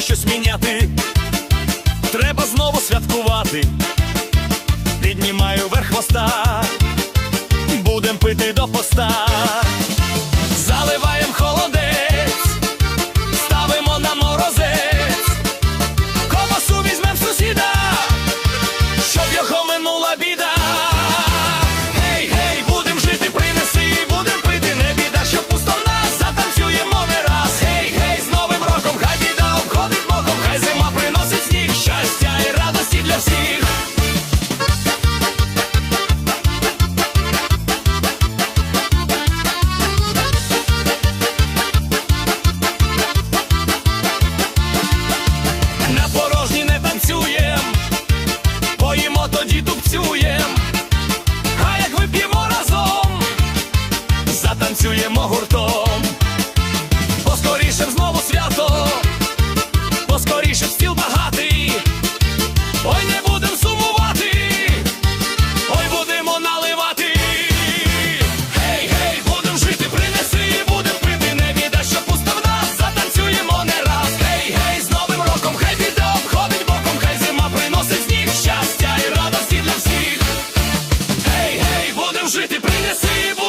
щось міняти, треба знову святкувати, піднімаю верх хвоста, будем пити до поста, заливаєм холодець, ставимо на морозець, ковасу візьмем сусіда, щоб його минула біда. танцюємо гуртом, поскоріше б знову свято, поскоріше стіл багатий, ой не будем сумувати, ой будемо наливати. Гей, гей, будем жити, принеси, будем пити, не біда, що пусто в нас, затанцюємо не раз. Гей, гей, з новим роком, хай біда обходить боком, хай зима приносить сніг, щастя і радості для всіх. Гей, гей, будем жити, принеси.